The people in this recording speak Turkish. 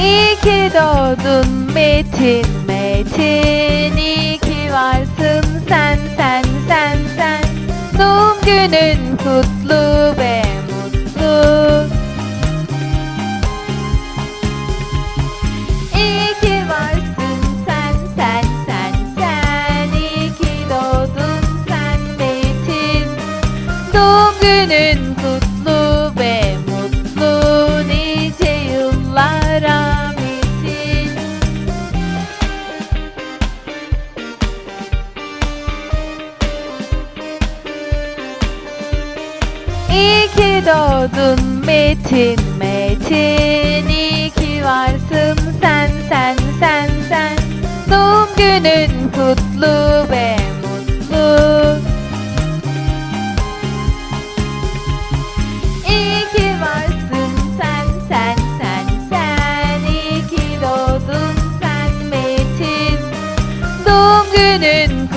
İyi ki doğdun Metin Metin. İyi ki varsın sen sen sen sen. Doğum günün kutlu doğdun Metin Metin İyi ki varsın sen sen sen sen. Doğum günün kutlu ve mutlu. İyi varsın sen sen sen sen. İyi doğdun sen Metin. Doğum günün